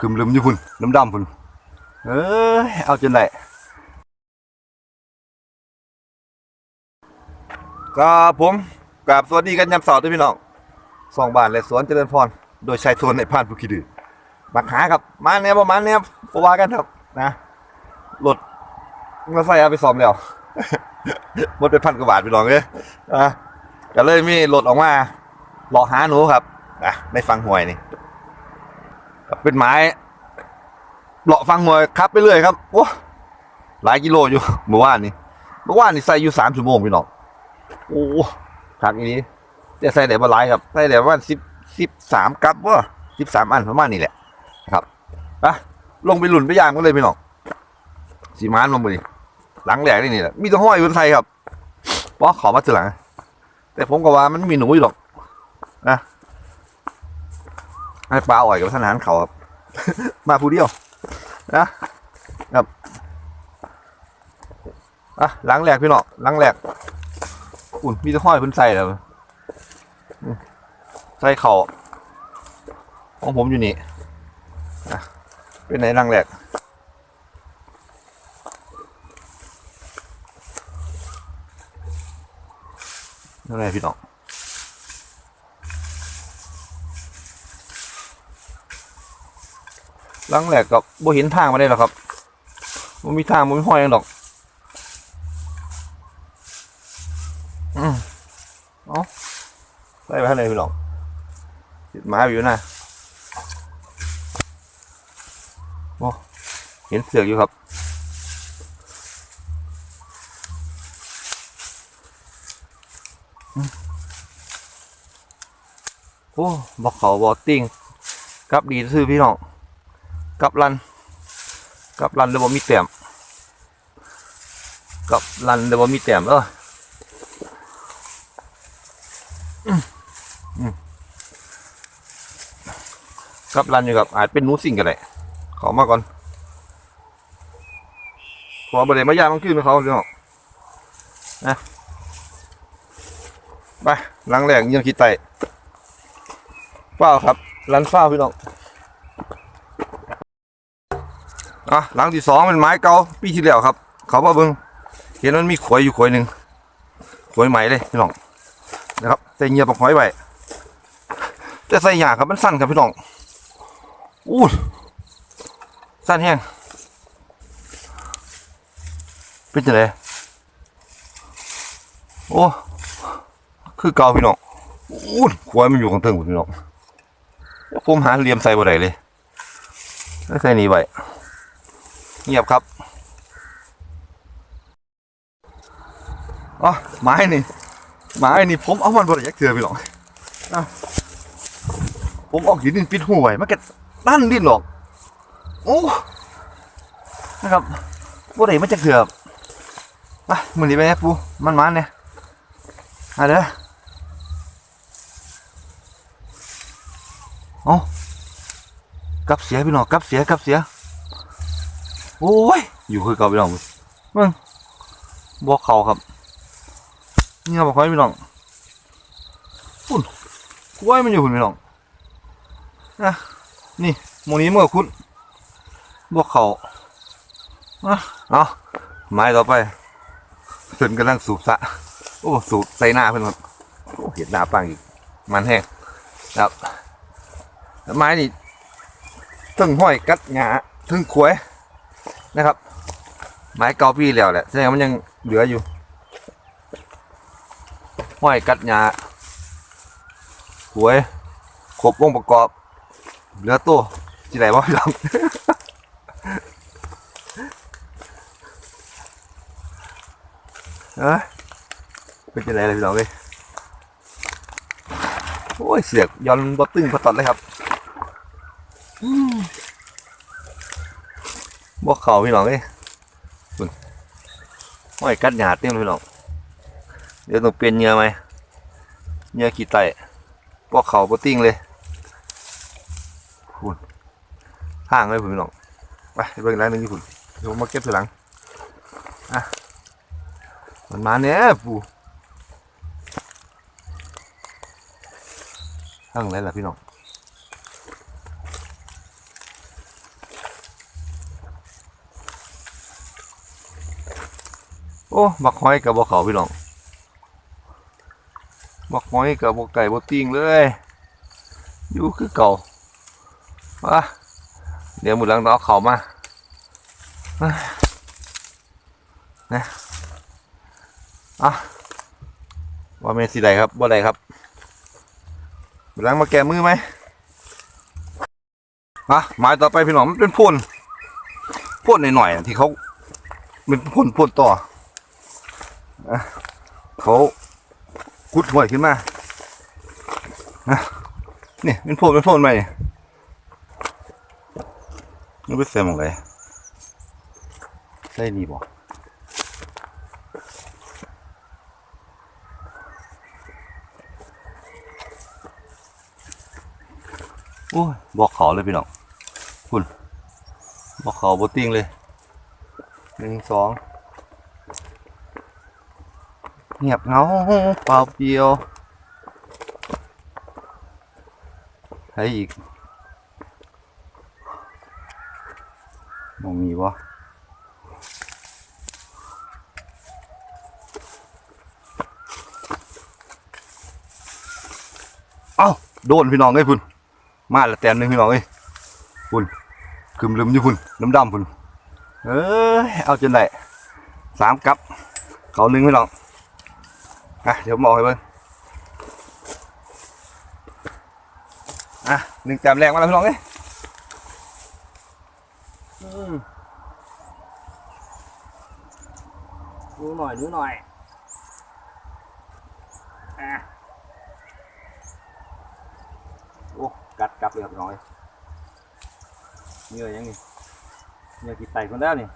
คึมลืมอยู่พุ่นน้ำดำพุ่นเอ้ยเอาจนได้ครับผมกราบสวัสดีกันยามเสาร์ด้วยพี่น้องสองบานและสวนเจริญพร โดยชายโซนในพานผู้ขี้ดื้อมาหาครับ มาแนวประมาณเนี้ยประวากันครับนะรถมาใส่เอาไปซ่อมแล้วหมดไปพันกว่าบาทพี่น้องเลยอะก็เลยมีรถออกมาหลอกหาหนูครับอะในฟังห่วยนี่ เป็นไม้เลาะฟังหวยขับไปเรื่อยครับโอ้หลายกิโลอยู่เมื่อวานนี้เมื่อวานนี่ใส่อยู่สามชั่วโมงพี่น้องโอ้ขักอย่างนี้จะใส่แต่บหลายครับใส่แต่ประมาสิบสิบสามกับว่าสิบสามอันประมาณนี้แหละครับอะลงไปหลุนไปยางกันเลยพี่น้องสีมานลงไปดิหลังแหลกนี่นี่แหละมีตัวห้อยอยู่ไทยครับเพราะขอมาทีหลังแต่ผมก็ว่ามันไม่มีหนูอยู่หรอกนะ ให้ปลาอ่อยกับทหารเขาครับ มาผู้เดียวนะครับอะหลังแหลกพี่น้องหลังแหลกอุ่นมีตัวห้อยเพิ่นใส่แล้วอืมใส่เข่าของผมอยู่นี่อะเป็นไหนหลังแหลกนั่นแหละพี่น้อง ลังแหลกกับบ่เห็นทางมาได้หรอกครับมันมีทางมันไม่ห้อยหยังดอกอืมเอาไปไปข้างในพี่น้องติดไม้อยู่นะโอ้เห็นเสือกอยู่ครับโอ้บอกเขาบอกติ้งกลับดีซื่อพี่น้อง กับรัน กับรันเลยบ่มีแต้มกับรันเลยบ่มีแต้มเออกับรันอยู่กับอาจเป็นนูสิ่งกันเลยขอมาก่อนขอบริเวณมายางต้องขึ้นเขาพี่น้องนะไปหลังแรกยังคิดไตเฝ้าครับรันเฝ้าพี่น้อง อะหลังที่สองเป็นไม้เก่าปีที่แล้วครับ เขามาเบิ้งเห็นมันมีขวยอยู่ขวยหนึ่งขวยใหม่เลยพี่น้องนะครับใส่เงียบปักหอยไว้แต่ใส่หยาครับมันสั้นครับพี่น้องอู้สั้นแห้งเป็นจังไงโอ้คือเก่าพี่น้องอู้ขวยมันอยู่ข้างเทิงพี่น้องผมหาเหลี่ยมใส่บ่ได้เลยใส่นี่ไว้ เงียบครับอ๋อไม้นี่ไม้นี่ผมเอามันบ่ได้ยักเถื่อไปหรอกอผมเออกหินดินปิดหูไว้มันก็นั่นดินหรอกโอ้นะครับบ่ได้มาจักเถื่อไปมื้อนี้ไปแม่ปูมันมันเนี่ยมาเด้อเอากับเสียพี่น้องกับเสียกับเสีย โอ้ย อยู่คือเก่าพี่น้องมึงบอกเขาครับ นี่เราบอกให้พี่น้องคุณกล้วยมันอยู่คุณพี่น้องนะนี่โมนี้เมื่อคุณบอกเขาอะเอาไม้ต่อไปเพิ่นกำลังสูบสะ โอ้ สูบใส่หน้าเพิ่นครับโอ้เห็นหน้าปังอีก มันแห้งครับ ไม้นี่ถึงห้อยกัดหงาถึงขวย นะครับ ไม้เกาปีแล้วแหละแสดงมันยังเหลืออยู่ห้อยกัดหงาขวยครบวงประกอบ เหลือตัวที่ไหนวะพี่น้องเอ้ยเป็นจะไหนเลยพี่น้องเอ้ยโอ้ยเสียกย้อนบอตึงพอตัดเลยครับ บอกเขาพี่น้องเอ้ยคุณห้อยกัดหยาดเต็มเลยพี่น้องเดี๋ยวต้องเปลี่ยนเหงื่อไหมเหงื่อขี้ไตบอกเขาบอติ้งเลยคุณห่างเลยพี่น้องไปเบิ่งร้านหนึงที่คุณเดี๋ยวมมาเก็บทีหลังอะมันมาเนี่ยปูห่างไรล่ะพี่น้อง โอ้บักหอยกับบ่เขาพี่น้องบักหอยกับบ่ไก่บ่ติงเลย อยู่คือเก่าอะเดี๋ยวมือหลังเราเอาเขามานะอะว่าเมสิใดครับบ่ใดครับมือหลังมาแก้มือไหมอะหมายต่อไปพี่น้องมันเป็นพ่นพ่นหน่อยๆที่เขาเป็นพ่นพ่นต่อ เขาขุดห่วยขึ้นมาอะนี่เป็นโพ่นเป็นพ่นไปนี่เป็นเสียมอะไรใช่นี่บ่โอ้ยบอกเขาเลยพี่น้องคุณบอกเขาบดติ้งเลยหนึ่งสอง เงียบเงาเปล่าเปลี่ยวให้อีกมองมีวะเอ้าโดนพี่น้องเอ้ยพุ่นมาละแต้มหนึ่งพี่น้องเอ้ยพุ่นคึมลืมอยู่พุ่นน้ำดำพุ่นเอ้ยเอาจนได้สามกับเขาหนึ่งพี่น้อง อะเดี๋ยวมองให้เบิ่งอะหนึ่งแต้มแรกมาแล้วพี่น้องเอ้ยอืมดูหน่อยดูหน่อยอะโอ้กัดกลับเลยครับพี่น้องเอ้ยเหนื่อยยังนี่เหนื่อยกี่ไตคนแล้วนี่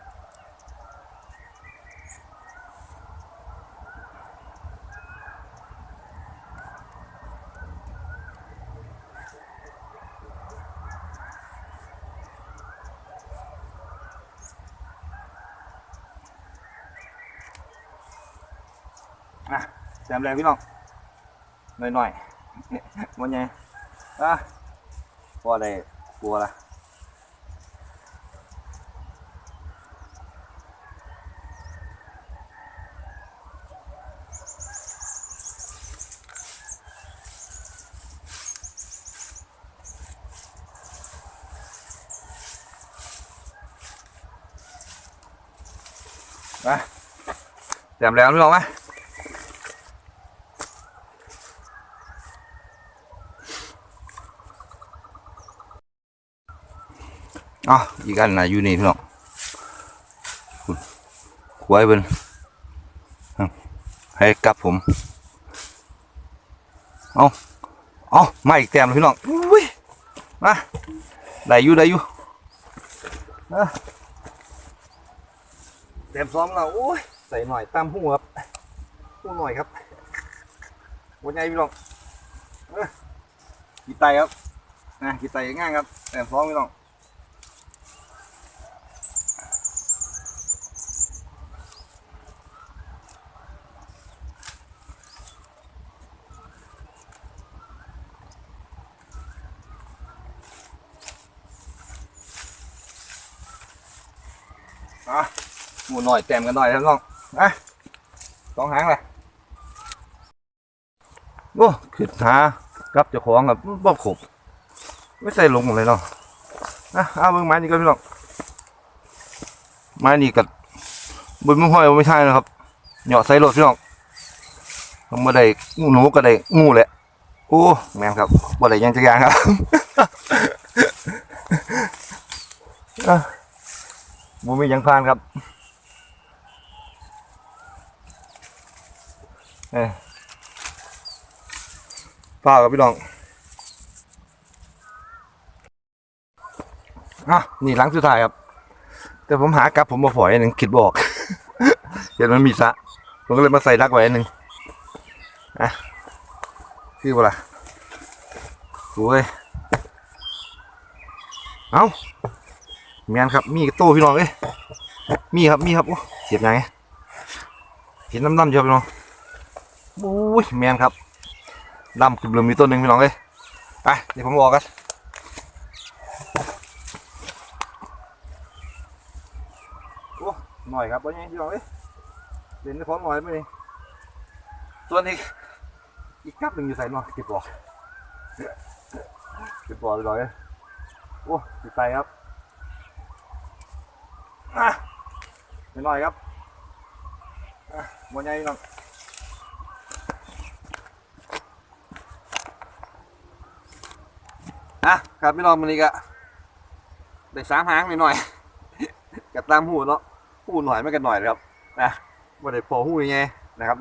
อะแซมแรงพี่น้องหน่อยหน่อยๆมันไงอะพอได้กลัวละมาแซมแรงพี่น้องไหม อ๋ออีกอันนะอยู่นี่พี่น้องคุณควายเบิ้นให้กลับผม เอาเอามาอีกแต้มเลยพี่น้องอุ้ยมาได้อยู่ได้อยู่อะแต้มซ้อมเราโอ้ยใส่หน่อยตามหูครับหูหน่อยครับวันใหญ่พี่น้องกีไตครับนะกีไตง่ายครับแต้มซ้อมพี่น้อง อะหมูหน่อยแต้มกันหน่อยครับน้องอะสองหางเลยโอ้ขึ้นหากับเจ้าของกับบ่ขบไม่ใส่ลงเลยเนาะอะเอาเบิ่งไม้นี่ก็พี่น้องไม้นี่กับบนมือห้อยไม่ใช่นะครับเหยาะใส่รถพี่น้องทำมาได้งูหนูก็ได้งูแหละโอ้แม่นครับบ่ได้ยังจักอย่างครับอะ บูมีหยังพานครับเอ้ยป้ากับพี่น้องอะนี่หลังสุดท้ายครับ แต่ผมหากลับผมมาฝอยหนึ่งคิดบอกเห็นมันมีซะผมก็เลยมาใส่ดักไว้หนึ่งอะคือเปล่าโอ้ย เอ้า แมนครับ มีกระโต้พี่น้องเอ้ยมีครับ มีครับโอ้เสียบยังไงเห็นน้ำๆเชียวพี่น้องโอ้ยแมนครับดำกลุ่มมีต้นหนึ่งพี่น้องเอ้ยไปเดี๋ยวผมบอกกันโอ้หน่อยครับว่าไงพี่น้องเอ้ยเล่นของหน่อยไหมนี่ส่วนี้อีกกับหนึ่งอยู่ใส่เนาะติดบ่อติดบ่อไปเลยโอ้ติดใจครับอะนิด หน่อยครับอะหมดใหญ่พี่น้องอะครับพี่น้องมันนี้ก็ได้สามหางหน่อยๆกับตามหูเนาะหูหน่อยไม่กันหน่อยครับนะบ่ได้พอหูยังไงนะครับ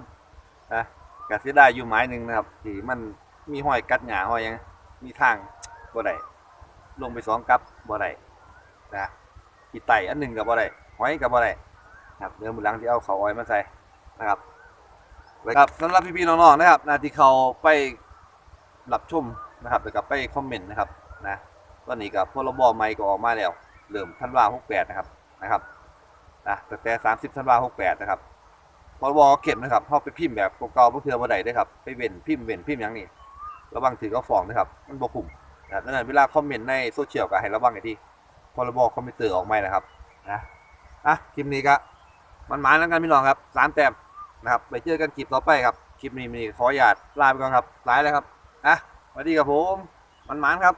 นะกเสียดายอยู่ไม้หนึ่งนะครับที่มันมีห้อยกัดหญ้าห้อยยังมีทางบ่ได้ลงไปสองกับบ่ได้นะขีไตอันหนึ่งกับบ่ได้ห้อยกับบ่ได้ นะครับเดี๋ยวมือหลังที่เอาเขาอ้อยมาใส่นะครับครับสำหรับพี่ๆน้องๆนะครับนะที่เขาไปรับชมนะครับแล้วก็ไปคอมเมนต์นะครับนะตอนนี้กับพรบใหม่ก็ออกมาแล้วเริ่มธันวา68นะครับนะครับนะตั้งแต่ 30ธันวา68นะครับพรบเข็มนะครับเฮาไปพิมพ์แบบเก่าๆบ่เทื่อบ่ได้เด้อครับไปเว้นพิมพ์เว้นพิมพ์หยังนี่ระวังถือก็ฟ้องนะครับมันบ่คุ้มนะดังนั้นเวลาคอมเมนต์ในโซเชียลก็ให้ระวังให้ดีพรบคอมพิวเตอร์ออกใหม่นะครับนะอะคลิปนี้ก็ มันหมายแล้วกันพี่น้องครับสามแต้มนะครับไปเจอกันคลิปต่อไปครับคลิปนี้มีขอหยาดลาไปก่อนครับหลายแล้วครับอะสวัสดีครับผมมันหมานครับ